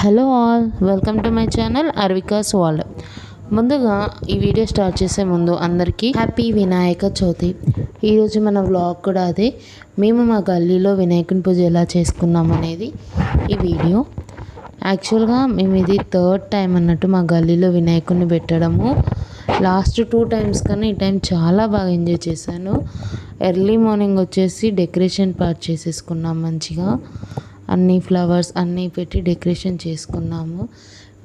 Hello all welcome to my channel Arvikas world ముందుగా ఈ video start చేసే ముందు అందరికీ హ్యాపీ వినాయక చవితి. ఈరోజు మన వ్లాగ్ కూడా అదే. మేము మా గల్లీలో వినాయకుని పూజ ఎలా చేసుకున్నాం అనేది ఈ వీడియో. యాక్చువల్గా మేము ఇది థర్డ్ టైం అన్నట్టు మా గల్లీలో వినాయకుడిని పెట్టడము. లాస్ట్ టూ టైమ్స్ కన్నా ఈ టైం చాలా బాగా ఎంజాయ్ చేశాను. ఎర్లీ మార్నింగ్ వచ్చేసి డెకరేషన్ పార్ట్ చేసేసుకున్నాం మంచిగా. అన్ని ఫ్లవర్స్ అన్నీ పెట్టి డెకరేషన్ చేసుకున్నాము.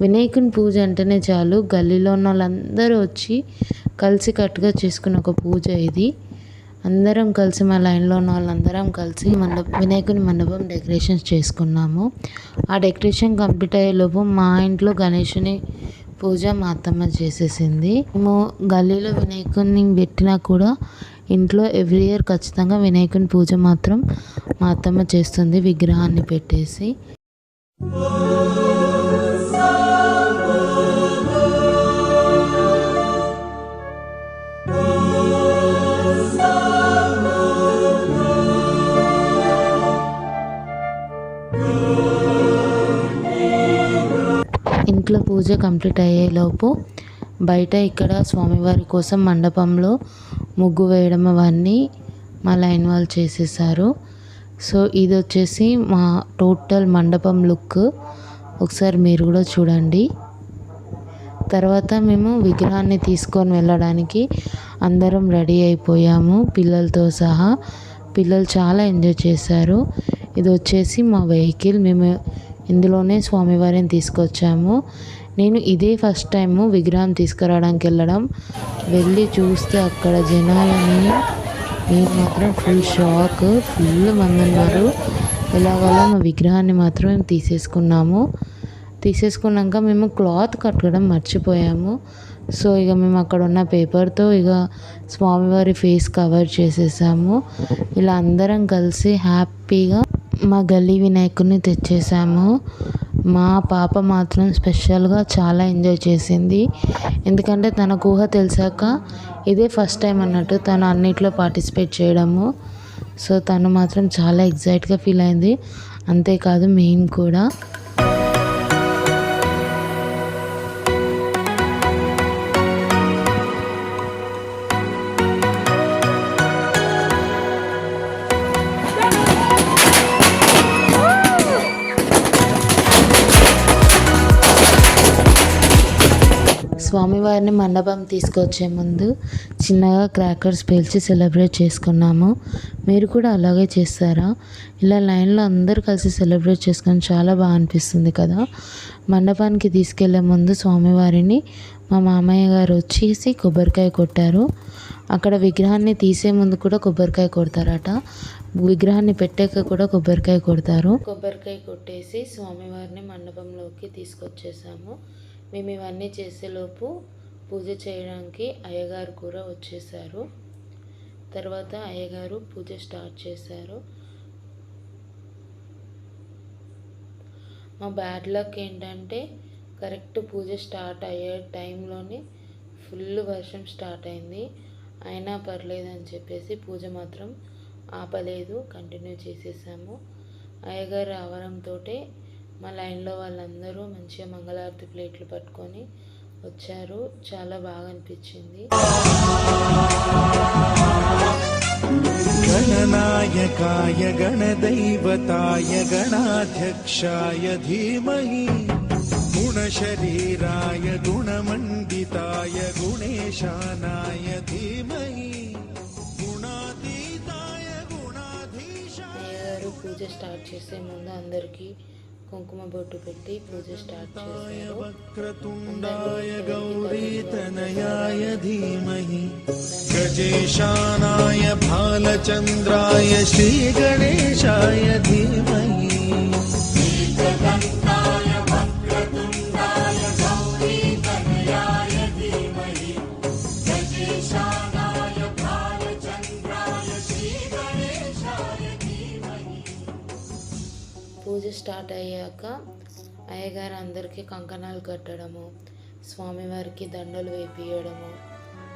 వినాయకుని పూజ అంటేనే చాలు. గల్లీలో ఉన్న వాళ్ళందరూ వచ్చి కలిసి కట్టుగా చేసుకున్న ఒక పూజ ఇది. అందరం కలిసి మా లైన్లో ఉన్న వాళ్ళందరం కలిసి మండప వినాయకుని మండపం డెకరేషన్ చేసుకున్నాము. ఆ డెకరేషన్ కంప్లీట్ అయ్యేలోపు మా ఇంట్లో గణేషుని పూజ మా అత్తమ్మ చేసేసింది. మేము గల్లీలో వినాయకుడిని పెట్టినా కూడా ఇంట్లో ఎవ్రీ ఇయర్ ఖచ్చితంగా వినాయకుని పూజ మాత్రం మా అత్తమ్మ చేస్తుంది విగ్రహాన్ని పెట్టేసి. ఇంట్లో పూజ కంప్లీట్ అయ్యేలోపు బయట ఇక్కడ స్వామివారి కోసం మండపంలో ముగ్గు వేయడం అవన్నీ మా లైన్ వాళ్ళు చేసేసారు. సో ఇది వచ్చేసి మా టోటల్ మండపం లుక్. ఒకసారి మీరు కూడా చూడండి. తర్వాత మేము విగ్రహాన్ని తీసుకొని వెళ్ళడానికి అందరం రెడీ అయిపోయాము పిల్లలతో సహా. పిల్లలు చాలా ఎంజాయ్ చేశారు. ఇది వచ్చేసి మా వెహికల్. మేము ఇందులోనే స్వామివారిని తీసుకొచ్చాము. నేను ఇదే ఫస్ట్ టైము విగ్రహం తీసుకురావడానికి వెళ్ళడం వెళ్ళి చూస్తే అక్కడ జనాలని నేను మాత్రం ఫుల్ షాక్ ఫుల్ మంది ఉన్నారు ఎలాగోలా మా విగ్రహాన్ని మాత్రం మేము తీసేసుకున్నాము. తీసేసుకున్నాక మేము క్లాత్ కట్టడం మర్చిపోయాము. సో ఇక మేము అక్కడ ఉన్న పేపర్తో ఇక స్వామివారి ఫేస్ కవర్ చేసేసాము. ఇలా అందరం కలిసి హ్యాపీగా మా గల్లీ వినాయకుడిని తెచ్చేసాము. మా పాప మాత్రం స్పెషల్గా చాలా ఎంజాయ్ చేసింది. ఎందుకంటే తనకు ఊహ తెలిసాక ఇదే ఫస్ట్ టైం అన్నట్టు తను అన్నిట్లో పార్టిసిపేట్ చేయడము. సో తను మాత్రం చాలా ఎగ్జైట్గా ఫీల్ అయింది. అంతేకాదు మేము కూడా. స్వామివారిని మండపం తీసుకొచ్చే ముందు చిన్నగా క్రాకర్స్ పేల్చి సెలబ్రేట్ చేసుకున్నాము. మీరు కూడా అలాగే చేస్తారా? ఇలా లైన్లో అందరు కలిసి సెలబ్రేట్ చేసుకొని చాలా బాగా అనిపిస్తుంది కదా. మండపానికి తీసుకెళ్ళే ముందు స్వామివారిని మా మామయ్య గారు వచ్చేసి కొబ్బరికాయ కొట్టారు. అక్కడ విగ్రహాన్ని తీసే ముందు కూడా కొబ్బరికాయ కొడతారట. విగ్రహాన్ని పెట్టాక కూడా కొబ్బరికాయ కొడతారు. కొబ్బరికాయ కొట్టేసి స్వామివారిని మండపంలోకి తీసుకొచ్చేసాము. మేము ఇవన్నీ చేసేలోపు పూజ చేయడానికి అయ్యగారు కూడా వచ్చేసారు తర్వాత అయ్యగారు పూజ స్టార్ట్ చేశారు. మా బ్యాడ్ లక్ ఏంటంటే కరెక్ట్ పూజ స్టార్ట్ అయ్యే టైంలోనే ఫుల్ వర్షం స్టార్ట్ అయింది. అయినా పర్లేదు అని చెప్పేసి పూజ మాత్రం ఆపలేదు. కంటిన్యూ చేసేసాము. అయ్యగారు రావడంతో మా లైన్లో వాళ్ళందరూ మంచిగా మంగళారతి ప్లేట్లు పట్టుకొని వచ్చారు. చాలా బాగా అనిపించింది. గణనాయకాయ గణదైవతాయ గణాధ్యక్షాయ ధీమహి. గుణశరీరాయ గుణమండితాయ గుణేశానాయ ధీమహి. గుణాతీతాయ గుణాధీశాయ. పూజ స్టార్ట్ చేసే ముందు అందరికీ కుంకుమ బొట్టు పెట్టి పూజ స్టార్ట్ చేశారు వక్రతుండాయ గౌరీ తనయాయ ధీమహి గజేశానాయ బాలచంద్రాయ శ్రీ గణేశాయ ధీమహి వక్రతుండాయ గౌరీ తనయాయ ధీమహి గజేశాయ పూజ స్టార్ట్ అయ్యాక అయ్యగారు అందరికీ కంకణాలు కట్టడము స్వామివారికి దండలు వేపియడము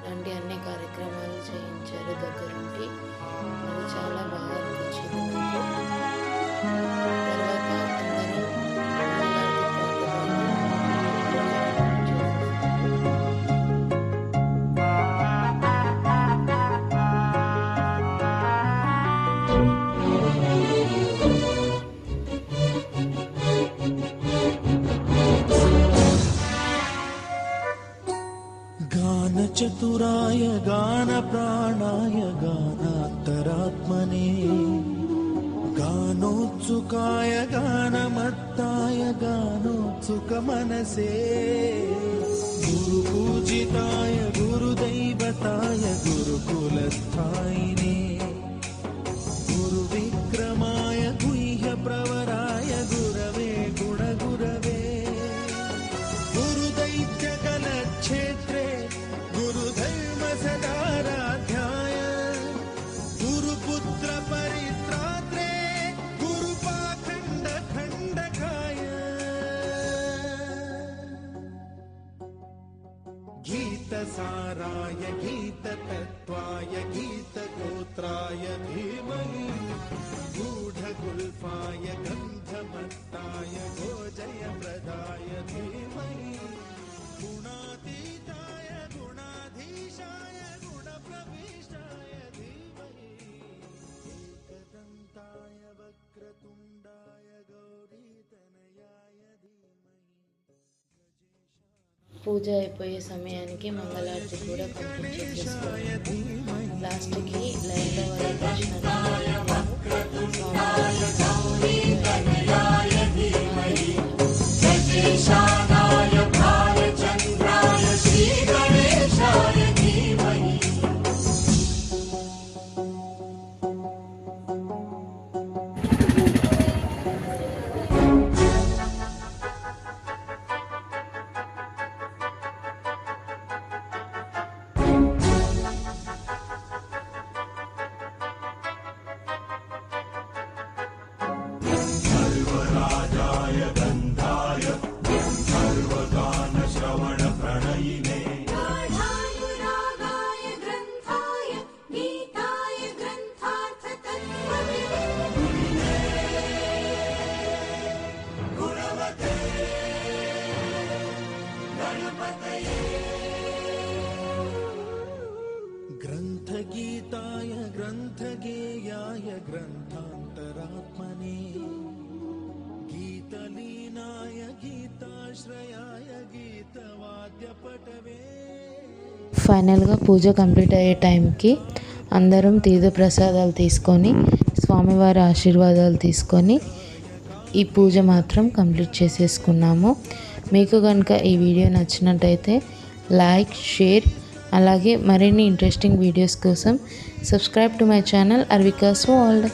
లాంటి అన్ని కార్యక్రమాలు చేయించారు దగ్గరుండి. అది చాలా బాగా అనిపించింది నాకు. గానచతురాయ గాన ప్రాణాయ గానాత్తరాత్మనే గానోత్సుకాయ గానమత్తాయ గానోత్సుక మనసే. గురు పూజితాయ గురుదైవతాయ గురుకులస్థాయినే साराय गीततत्त्वाय गीत పూజ అయిపోయే సమయానికి మంగళారతి కూడా కంప్లీట్ చేసేసుకున్నాము లాస్ట్కి లైన్లో వాళ్ళ దర్శనం ग्रन्थान्तरात्मने गीतलीनाय गीताश्रयाय गीतवाद्यपटवे ఫైనల్గా పూజ కంప్లీట్ అయ్యే టైంకి అందరం తీర్థ ప్రసాదాలు తీసుకొని స్వామివారి ఆశీర్వాదాలు తీసుకొని ఈ పూజ మాత్రం కంప్లీట్ చేసేసుకున్నాము మీకు కనుక ఈ వీడియో నచ్చినట్టయితే లైక్ షేర్ అలాగే మరిన్ని ఇంట్రెస్టింగ్ వీడియోస్ కోసం subscribe to my channel Arvikas world